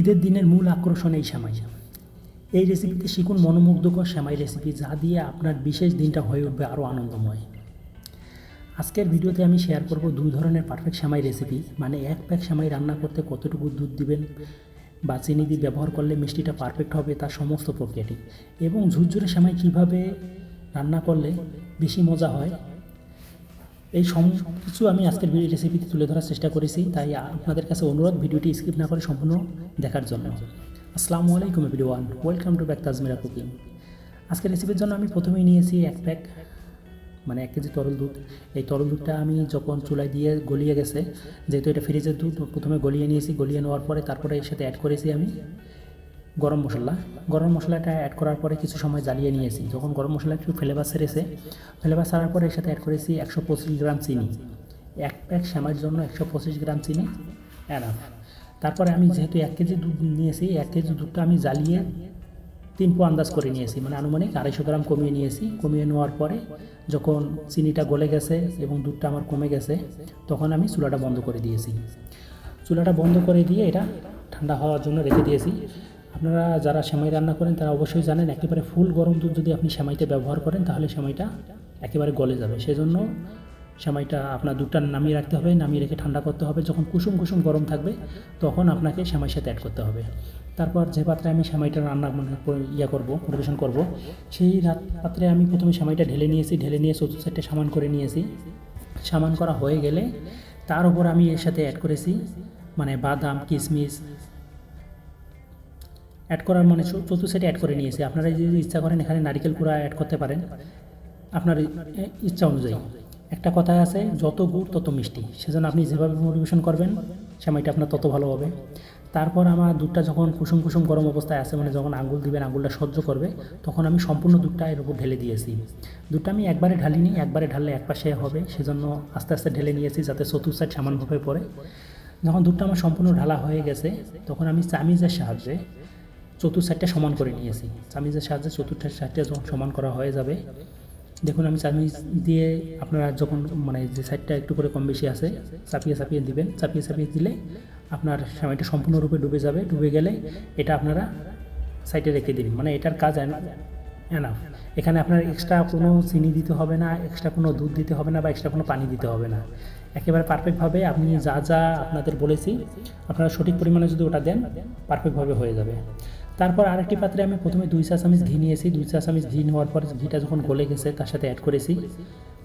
ঈদের দিনের মূল আকর্ষণ এই সেমাই এই রেসিপিতে শিখুন মনোমুগ্ধকর সেমাই রেসিপি যা দিয়ে আপনার বিশেষ দিনটা হয়ে উঠবে আরও আনন্দময়। আজকের ভিডিওতে আমি শেয়ার করব দুই ধরনের পারফেক্ট সেমাই রেসিপি মানে এক প্যাক সেমাই রান্না করতে কতটুকু দুধ দিবেন বা চিনি দিয়ে ব্যবহার করলে মিষ্টিটা পারফেক্ট হবে তার সমস্ত প্রক্রিয়াটি। এবং ঝুরঝুরে সেমাই কীভাবে রান্না করলে বেশি মজা হয় এই সম কিছু আমি আজকের ভিডিও রেসিপিতে তুলে ধরার চেষ্টা করেছি, তাই আপনাদের কাছে অনুরোধ ভিডিওটি স্কিপ না করে সম্পূর্ণ দেখার জন্য। আসসালামু আলাইকুম everyone welcome to back Tajmira cooking আজকের রেসিপির জন্য আমি প্রথমেই নিয়েছি এক প্যাক মানে এক কেজি তরল দুধ। এই তরল দুধটা আমি যখন চুলায় দিয়ে গলিয়ে গেছে, যেহেতু এটা ফ্রিজের দুধ, প্রথমে গলিয়ে নিয়েছি, গলিয়ে নেওয়ার পরে তারপরে এর সাথে অ্যাড করেছি আমি গরম মশলা। গরম মশলাটা অ্যাড করার পরে কিছু সময় জ্বালিয়ে নিয়েছি। যখন গরম মশলা একটু ফ্লেভার সেরেছে ফ্লেভার সারার পরে এর সাথে অ্যাড করেছি একশো পঁচিশ গ্রাম চিনি। এক প্যাক শ্যামার জন্য একশো পঁচিশ গ্রাম চিনি অ্যানাফ তারপরে আমি যেহেতু এক কেজি দুধ নিয়েছি, এক কেজি দুধটা আমি জ্বালিয়ে তিন পো আন্দাজ করে নিয়েছি। মানে আনুমানিক আড়াইশো গ্রাম কমিয়ে নিয়েছি। কমিয়ে নেওয়ার পরে যখন চিনিটা গলে গেছে এবং দুধটা আমার কমে গেছে, তখন আমি চুলাটা বন্ধ করে দিয়েছি। চুলাটা বন্ধ করে দিয়ে এটা ঠান্ডা হওয়ার জন্য রেখে দিয়েছি। আপনারা যারা সেমাই রান্না করেন, তারা অবশ্যই জানেন একেবারে ফুল গরম দুধ যদি আপনি সেমাইতে ব্যবহার করেন, তাহলে সেমাইটা একেবারে গলে যাবে। সেজন্য সেমাইটা আপনার দুধটা নামিয়ে রাখতে হবে, নামিয়ে রেখে ঠান্ডা করতে হবে। যখন কুসুম কুসুম গরম থাকবে, তখন আপনাকে সেমাইয়ের সাথে অ্যাড করতে হবে। তারপর যে পাত্রে আমি সেমাইটা রান্না মানে ইয়া করব, পরিবেশন করব, সেই রাত পাত্রে আমি প্রথমে সেমাইটা ঢেলে নিয়েছি, ঢেলে নিয়ে চতুর্থ সাইডটা সামান করে নিয়েছি। সামান করা হয়ে গেলে তার উপর আমি এর সাথে অ্যাড করেছি মানে বাদাম কিশমিশ অ্যাড করার মানে চতুর্থ সাইডে অ্যাড করে নিয়েছি। আপনারা যদি ইচ্ছা করেন এখানে নারিকেল কুড়া অ্যাড করতে পারেন। আপনার ইচ্ছা অনুযায়ী। একটা কথা আছে, যত গুড় তত মিষ্টি। সেজন্য আপনি যেভাবে পরিবেশন করবেন, সেমাইটা আপনার তত ভালো হবে। তারপর আমার দুধটা যখন কুসুম কুসুম গরম অবস্থায় আছে মানে যখন আঙুল দিবেন, আঙুলটা সহ্য করবে, তখন আমি সম্পূর্ণ দুধটা এর উপর ঢেলে দিয়েছি। দুধটা আমি একবারে ঢালিনি, একবারে ঢাললে এক পাশে হবে। সেজন্য আস্তে আস্তে ঢেলে নিয়েছি যাতে চতুর্থ সাইড সামানভাবে পড়ে। যখন দুধটা আমার সম্পূর্ণ ঢালা হয়ে গেছে, তখন আমি চামিজের সাহায্যে চতুর্থ সাইডটা সমান করে নিয়েছি। চামিজের সাহায্যে চতুর্থ সাইডটা যখন সমান করা হয়ে যাবে, দেখুন আমি চামিজ দিয়ে আপনারা যখন মানে যে সাইডটা একটু করে কম বেশি আছে, চাপিয়ে চাপিয়ে দিবেন। চাপিয়ে চাপিয়ে দিলে আপনার সময়টা সম্পূর্ণরূপে ডুবে যাবে। ডুবে গেলে এটা আপনারা সাইডে রেখে দিন মানে এটার কাজ এনাফ। এখানে আপনার এক্সট্রা কোনো চিনি দিতে হবে না এক্সট্রা কোনো দুধ দিতে হবে না বা এক্সট্রা কোনো পানি দিতে হবে না। একেবারে পারফেক্টভাবে আপনি যা যা আপনাদের বলেছি, আপনারা সঠিক পরিমাণে যদি ওটা দেন পারফেক্টভাবে হয়ে যাবে। তারপর আরেকটি পাত্রে আমি প্রথমে দুই চা চামচ ঘি নিয়েছি। দুই চা চামচ ঘি নেওয়ার পর ঘিটা যখন গলে গেছে, তার সাথে অ্যাড করেছি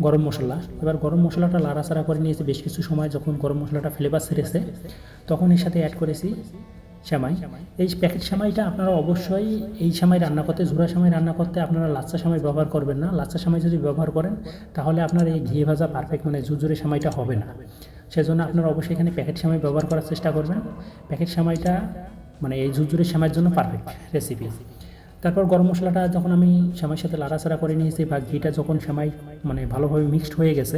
গরম মশলা। এবার গরম মশলাটা লাড়াচাড়া করে নিয়েছি। বেশ কিছু সময় যখন গরম মশলাটা ফ্লেভার সেরেছে তখন এর সাথে অ্যাড করেছি সেমাই। এই প্যাকেট সেমাইটা আপনারা অবশ্যই এই সময় রান্না করতে, ঝুরা সময় রান্না করতে আপনারা লাচ্চা সময় ব্যবহার করবেন না। লাচ্চা সময় যদি ব্যবহার করেন, তাহলে আপনার এই ঘি ভাজা পারফেক্ট মানে ঝুরঝুরে সময়টা হবে না। সেজন্য আপনারা অবশ্যই এখানে প্যাকেট সেমাই ব্যবহার করার চেষ্টা করবেন। প্যাকেট সেমাইটা মানে এই ঝুরঝুরে সেমাইয়ের জন্য পারফেক্ট রেসিপি তারপর গরম মশলাটা যখন আমি সেমাইয়ের সাথে লাড়াচাড়া করে নিয়েছি বা ঘিটা যখন সেমাই মানে ভালোভাবে মিক্সড হয়ে গেছে,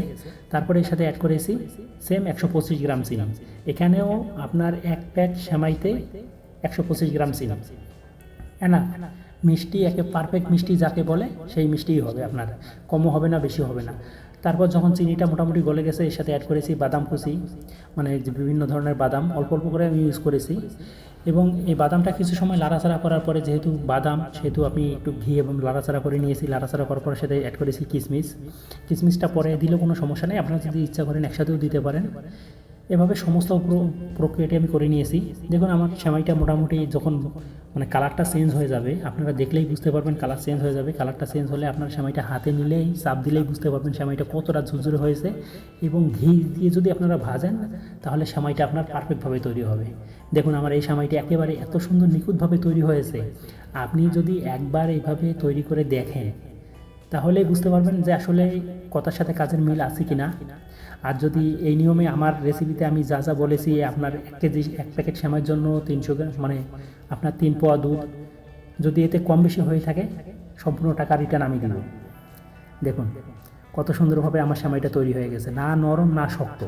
তারপরে এর সাথে অ্যাড করেছি সেম একশো পঁচিশ গ্রাম চিনি। এখানেও আপনার এক প্যাক সেমাইতে একশো পঁচিশ গ্রাম চিনি। না মিষ্টি একে পারফেক্ট মিষ্টি যাকে বলে, সেই মিষ্টিই হবে আপনার। কমও হবে না বেশি হবে না। তারপর যখন চিনিটা মোটামুটি গলে গেছে, এর সাথে অ্যাড করেছি বাদাম কুচি মানে বিভিন্ন ধরনের বাদাম, অল্প অল্প করে আমি ইউজ করেছি। এবং এই বাদামটা কিছু সময় লাড়াচাড়া করার পরে যেহেতু বাদাম, সেহেতু আমি একটু ঘি এবং লাড়াচাড়া করে নিয়েছি। লাড়াচাড়া করার পরে সাথে অ্যাড করেছি কিশমিশ কিশমিশটা পরে দিলেও কোনো সমস্যা নেই। আপনারা যদি ইচ্ছা করেন একসাথেও দিতে পারেন। এভাবে সমস্ত প্র- প্রক্রিয়াটি আমি করে নিয়েছি। দেখুন, আমার সেমাইটা মোটামুটি যখন মানে কালারটা চেঞ্জ হয়ে যাবে, আপনারা দেখলেই বুঝতে পারবেন কালার চেঞ্জ হয়ে যাবে। কালারটা চেঞ্জ হলে আপনার সেমাইটা হাতে নিলেই, চাপ দিলেই বুঝতে পারবেন সেমাইটা কতটা ঝুরঝুরে হয়েছে। এবং ঘি দিয়ে যদি আপনারা ভাজেন, তাহলে সেমাইটা আপনার পারফেক্টভাবে তৈরি হবে। দেখুন, আমার এই সেমাইটা একেবারে এত সুন্দর নিখুঁতভাবে তৈরি হয়েছে। আপনি যদি একবার এইভাবে তৈরি করে দেখেন তাহলেই বুঝতে পারবেন যে আসলে কথার সাথে কাজের মিল আছে কি না আর যদি এই নিয়মে আমার রেসিপিতে আমি যা যা বলেছি, আপনার এক কেজি, এক প্যাকেট শ্যামের জন্য তিনশো গ্রাম মানে আপনার তিন পোয়া দুধ, যদি এতে কম বেশি হয়ে থাকে, সম্পূর্ণ টাকা রিটার্ন আমি কেন দেখুন, কত সুন্দরভাবে আমার শ্যামাইটা তৈরি হয়ে গেছে। না নরম, না শক্ত।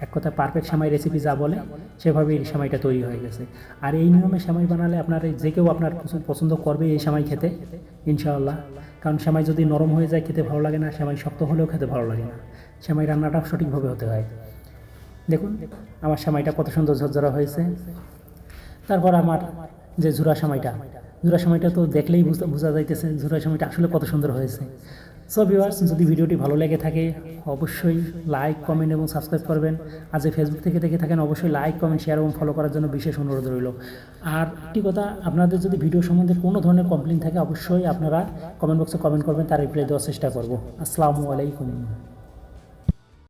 এক কথা পারফেক্ট সেমাই রেসিপি যা বলে, সেভাবেই এই সেমাইটা তৈরি হয়ে গেছে। আর এই নিয়মে সেমাই বানালে আপনার যে কেউ আপনার পছন্দ- করবে এই সেমাই খেতে, ইনশাআল্লাহ। কারণ সেমাই যদি নরম হয়ে যায়, খেতে ভালো লাগে না, সেমাই শক্ত হলেও খেতে ভালো লাগে না। সেমাই রান্নাটা সঠিকভাবে হতে হয়। দেখুন, আমার সেমাইটা কত সুন্দর ঝরঝরা হয়েছে। তারপর আমার যে ঝুরা সময়টা ঝুরা সময়টা তো দেখলেই বোঝা যাইতেছে ঝুরা সময়টা আসলে কত সুন্দর হয়েছে। সো ভিউয়ার্স যদি ভিডিওটি ভালো লেগে থাকে, অবশ্যই লাইক কমেন্ট এবং সাবস্ক্রাইব করবেন। আর যে ফেসবুক থেকে দেখে থাকেন, অবশ্যই লাইক কমেন্ট শেয়ার এবং ফলো করার জন্য বিশেষ অনুরোধ রইল। আর একটি কথা, আপনাদের যদি ভিডিও সম্বন্ধে কোনো ধরনের কমপ্লেন থাকে, অবশ্যই আপনারা কমেন্ট বক্সে কমেন্ট করবেন, তার রিপ্লাই দেওয়ার চেষ্টা করব। আসসালামু আলাইকুম।